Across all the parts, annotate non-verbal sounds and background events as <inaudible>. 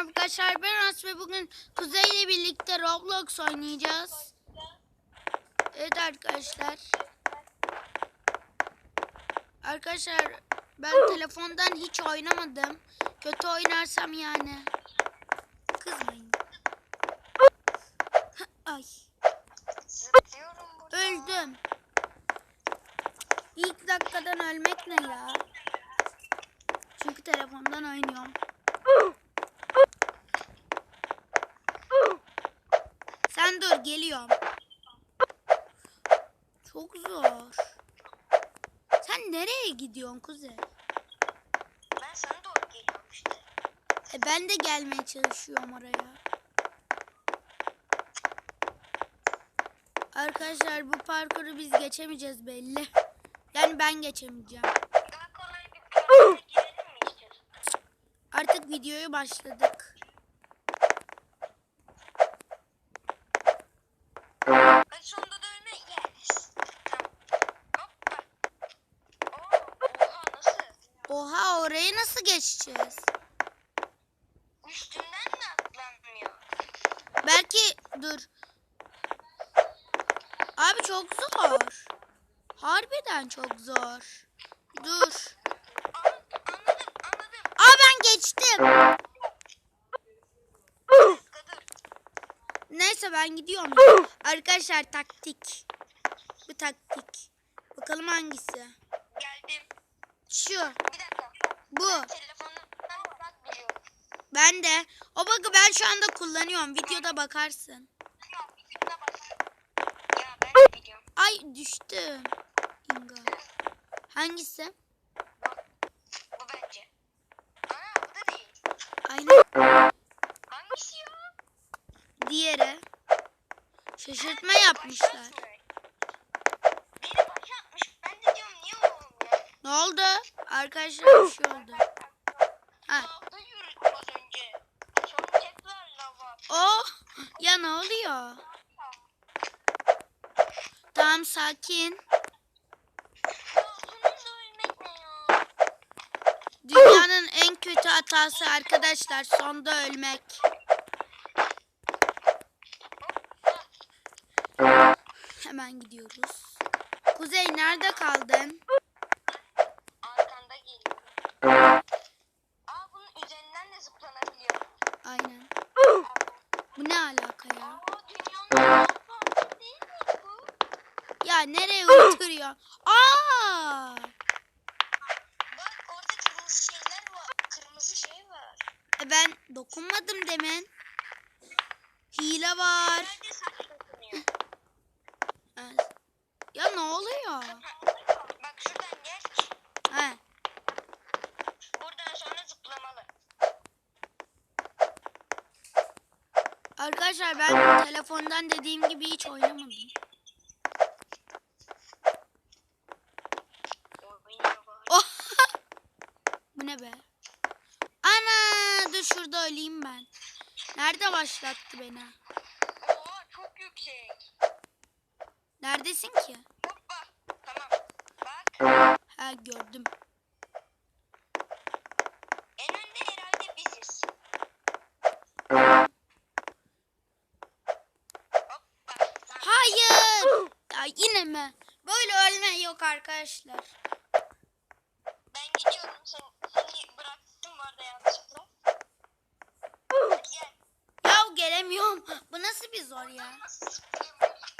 arkadaşlar ben As ve bugün Kuzey ile birlikte Roblox oynayacağız. Evet arkadaşlar. Arkadaşlar ben telefondan hiç oynamadım. Kötü oynarsam yani. Kızmayın. <laughs> Ay öldüm. İlk dakikadan ölmek ne ya? Çünkü telefondan oynuyorum. Sen dur geliyorum. Çok zor. Sen nereye gidiyorsun kuzey? Ben sana doğru geliyorum işte. E ben de gelmeye çalışıyorum oraya. Arkadaşlar bu parkuru biz geçemeyeceğiz belli. Yani ben geçemeyeceğim. Daha kolay bir parkura girelim mi istiyorsun? Artık videoyu başladık. Nasıl geçeceğiz? Üstünden mi atlanmıyor? Belki dur. Abi çok zor. Harbiden çok zor. Dur. An- anladım anladım. Aa ben geçtim. Neyse ben gidiyorum. Arkadaşlar taktik. Bu taktik. Bakalım hangisi? Geldim. Şu. Bu. Telefonumdan bak biliyorum. Ben de. O bakı ben şu anda kullanıyorum. Videoda bakarsın. Ya ben de biliyorum. Ay düştüm. İnga. Hangisi? Bu bence. Ana bu da değil. Aynen. Hangisi ya? Diğeri. Şaşırtma yapmışlar. Beni başa atmış. Ben de diyorum niye olmuyor? Ne oldu? Arkadaşlar bir şey oldu. Ha. Lavda yürüdüm az önce. Sonra tekrar lava. Oh. Ya ne oluyor? Tamam sakin. Dünyanın en kötü hatası arkadaşlar sonda ölmek. Hemen gidiyoruz. Kuzey nerede kaldın? Bu ne alaka ya? Ya nereye oturuyor? Aa! Bak orada kırmızı şeyler var. E ben dokunmadım demin. Hile var. Nerede saklanıyor? Evet. Ya ne oluyor? Bak şuradan geç. He. Buradan sonra zıplamalı. Arkadaşlar ben telefondan dediğim gibi hiç oynamadım. Oh! <laughs> Bu ne be? Ana! Dur şurada öleyim ben. Nerede başlattı beni? Oha çok yüksek. Neredesin ki? Hoppa. Tamam. Bak. Ha gördüm. Arkadaşlar. Ben gidiyorum. Sen, seni bıraktım bu arada yanlışlıkla. Gel. Ya gelemiyorum. Bu nasıl bir zor ya?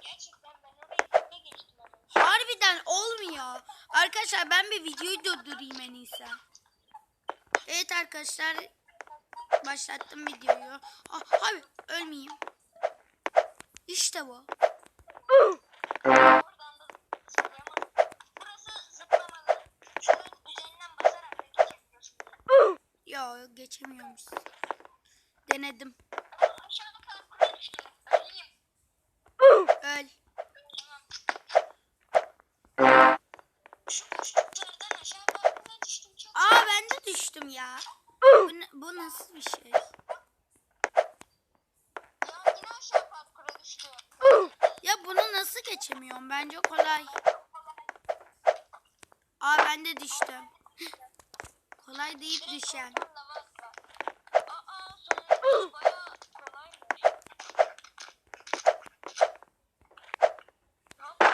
Gerçekten ben oraya geçtim. Harbiden olmuyor. Arkadaşlar ben bir videoyu durdurayım en iyisi. Evet arkadaşlar. Başlattım videoyu. Ah, hayır ölmeyeyim. İşte bu. Geçemiyormuş. Denedim. Öl. Aa ben de düştüm ya. Bu, bu nasıl bir şey? Ya bunu nasıl geçemiyorum? Bence kolay. Aa ben de düştüm. kolay deyip düşen.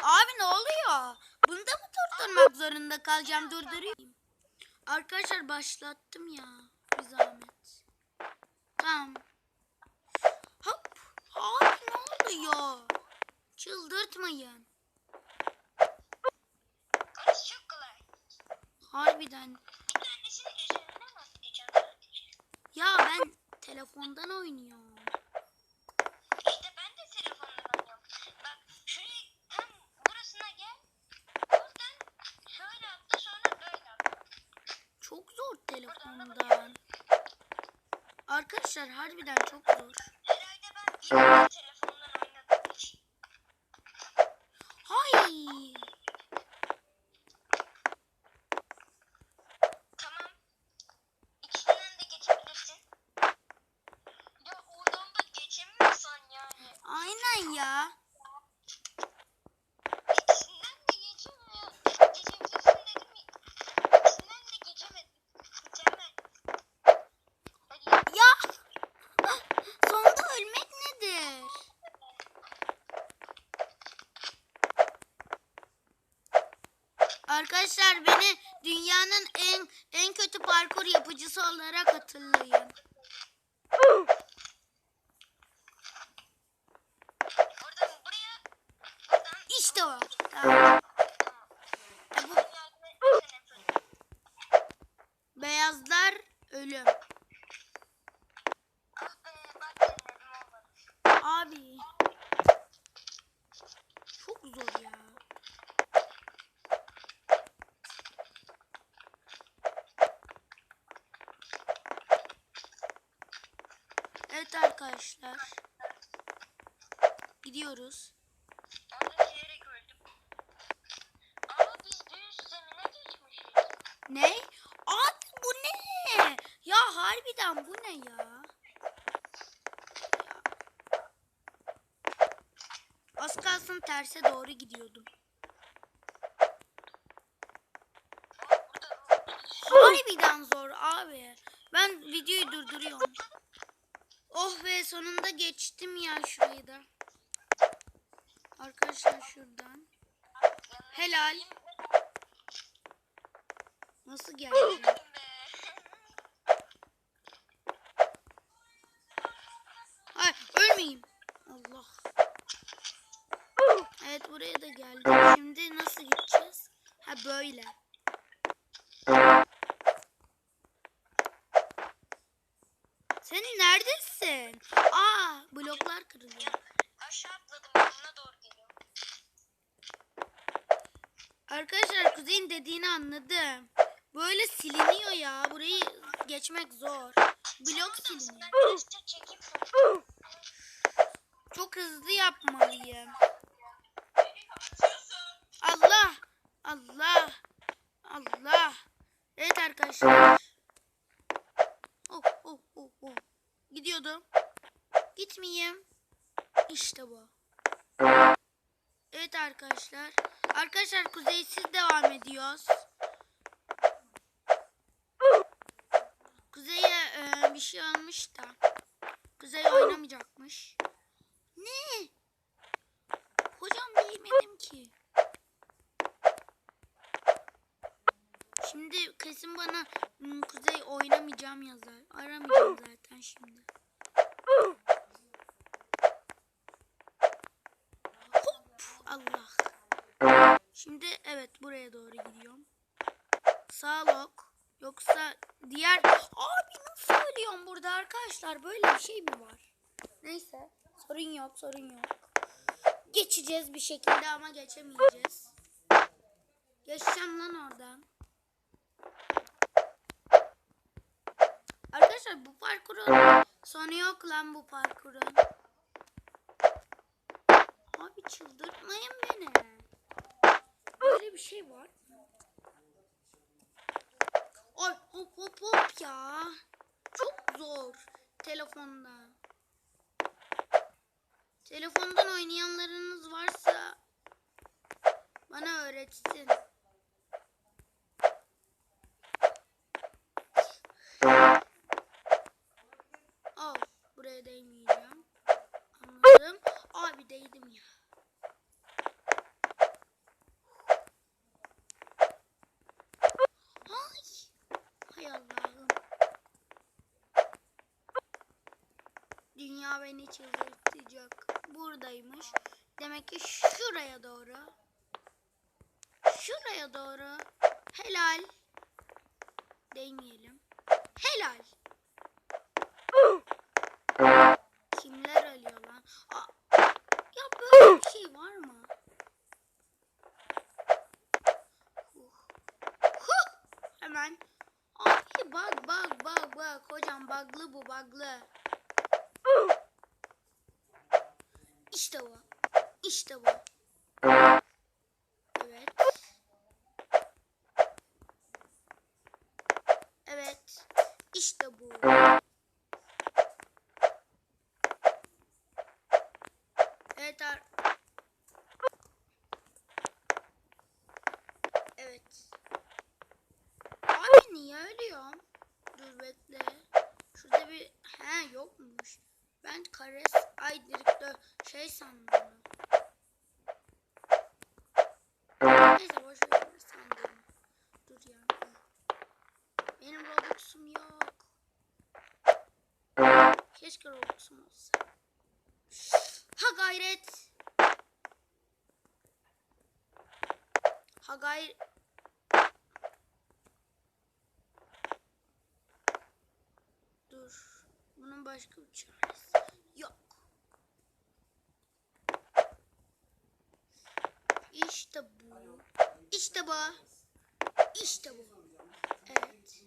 Aa sonunda zorunda kalacağım. Durdurayım. Arkadaşlar başlattım ya. Bir zahmet. Tamam. Hop. Abi ne oluyor? Çıldırtmayın. Harbiden. Ya ben telefondan oynuyorum. İşte ben de telefonla oynuyorum. Bak şuraya tam burasına gel. Oradan şöyle atla sonra böyle atla. Çok zor telefondan. Arkadaşlar harbiden çok zor. Herhalde ben ilk de telefondan oynadığım için. Hayır. Tamam. İkisinden de geçebilirsin. Ya oradan da geçemiyorsan yani. Aynen ya. İkisinden de geçemiyor. Geçebilirsin dedim ya. İkisinden de geçemedim. Geçemem. Hadi. Ya. Sonunda ölmek nedir? Arkadaşlar beni dünyanın en en kötü parkur yapıcısı olarak hatırlayın. Oradan buraya. Buradan. İşte o. Tamam. Tamam. E, bu Yardım etmesene çocuk. beyazlar ölüm. Ah be bak denedim olmadı. Abi. Çok zor ya. Evet arkadaşlar. Gidiyoruz. Ne? Abi bu ne? Ya harbiden bu ne ya? Az kalsın terse doğru gidiyordum. Harbiden zor abi. Ben videoyu durduruyorum. Oh be sonunda geçtim ya şurayı da. Arkadaşlar şuradan. Helal. Nasıl geldi? Ay ölmeyeyim. Allah. Evet buraya da geldim. Şimdi nasıl gideceğiz? Ha böyle. Dediğini anladım. Böyle siliniyor ya. Burayı geçmek zor. Blok siliniyor. Çok hızlı yapmalıyım. Allah! Allah! Allah! Evet arkadaşlar. Oh, oh, oh, oh. Gidiyordum. Gitmeyeyim. İşte bu. Evet arkadaşlar. Arkadaşlar kuzeysiz devam ediyoruz. Kuzey'e e, bir şey olmuş da. Kuzey oynamayacakmış. Ne? Hocam değmedim ki. Şimdi kesin bana "Hmm, Kuzey oynamayacağım yazar. Aramayacağım zaten şimdi. Hop Allah. Şimdi evet buraya doğru gidiyorum. Sağ lok. Yoksa diğer... Abi nasıl ölüyorum burada arkadaşlar? Böyle bir şey mi var? Neyse. Sorun yok sorun yok. Geçeceğiz bir şekilde ama geçemeyeceğiz. Geçeceğim lan oradan. Arkadaşlar bu parkurun sonu yok lan bu parkurun. Abi çıldırtmayın beni. Böyle bir şey var? Ay hop hop hop ya. Çok zor telefonda. Telefondan oynayanlarınız varsa bana öğretsin. Al buraya değmeyeceğim. Anladım. Abi değdim ya. Dünya beni çıldırtacak. Buradaymış. Demek ki şuraya doğru. Şuraya doğru. Helal. Değmeyelim. Helal. Kimler ölüyor lan? Aa, ya böyle bir şey var mı? Huh. Hemen. Abi bak bak bak bak. Hocam bug'lı bu bug'lı. İşte bu. İşte bu. Evet. Evet. İşte bu. Evet Evet. Abi niye ölüyorum? Dur bekle. Şurada bir... He yokmuş. Ben kares ay direktör şey sandım. Neyse boş ver sandım. Dur ya. Benim Robux'um yok. Keşke Robux'um olsa. Ha gayret. Ha gayret. Dur. Bunun başka bir çaresi yok. İşte bu. İşte bu. İşte bu. Evet.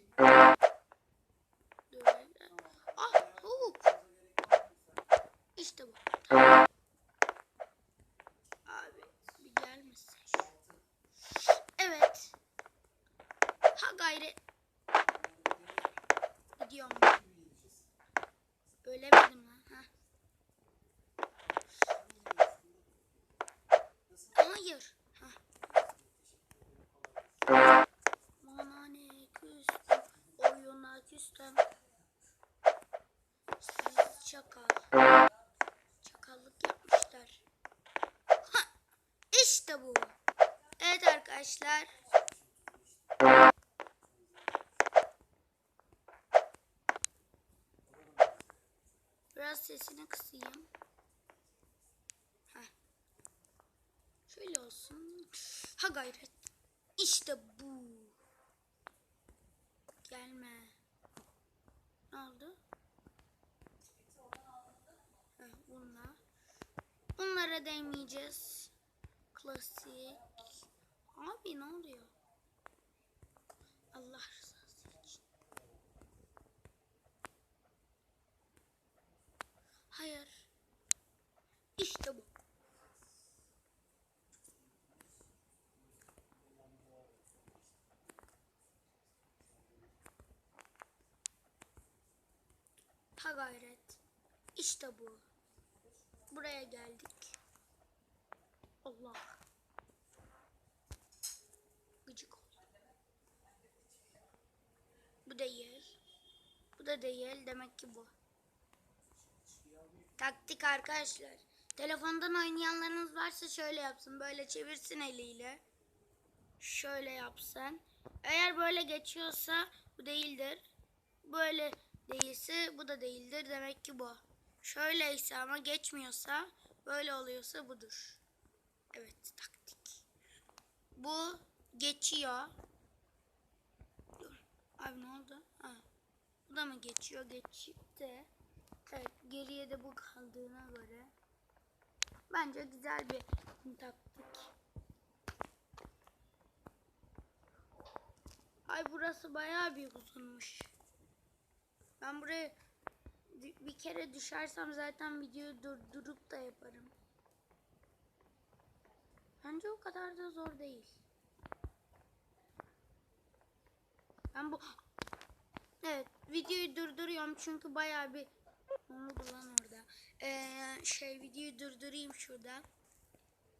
Dur. Ah, hop. İşte bu. Tamam. Abi bir gelmesin. Evet. Ha gayret. Gidiyorum. Ölemedim lan. Ha. Hayır. Ha. Bana ne küstüm. Oyuna küstüm. Siz çakal. Çakallık yapmışlar. Ha. İşte bu. Evet arkadaşlar. Biraz sesini kısayım. Heh. Şöyle olsun. Ha gayret. İşte bu. Gelme. Ne oldu? Heh, bunlar. Bunlara değmeyeceğiz. Klasik. Abi ne oluyor? Allah rızası için. Hayır. İşte bu. Ha gayret. İşte bu. Buraya geldik. Allah. Gıcık. Bu değil. Bu da değil. Demek ki bu. Taktik arkadaşlar. Telefondan oynayanlarınız varsa şöyle yapsın. Böyle çevirsin eliyle. Şöyle yapsın. Eğer böyle geçiyorsa bu değildir. Böyle değilse bu da değildir. Demek ki bu. Şöyleyse ama geçmiyorsa böyle oluyorsa budur. Evet taktik. Bu geçiyor. Dur. Abi ne oldu? Ha. Bu da mı geçiyor? Geçti. Evet, geriye de bu kaldığına göre bence güzel bir taktik. Ay burası bayağı bir uzunmuş. Ben buraya bir kere düşersem zaten videoyu durdurup da yaparım. Bence o kadar da zor değil. Ben bu Evet, videoyu durduruyorum çünkü bayağı bir ne oldu lan orada? Ee, şey videoyu durdurayım şurada.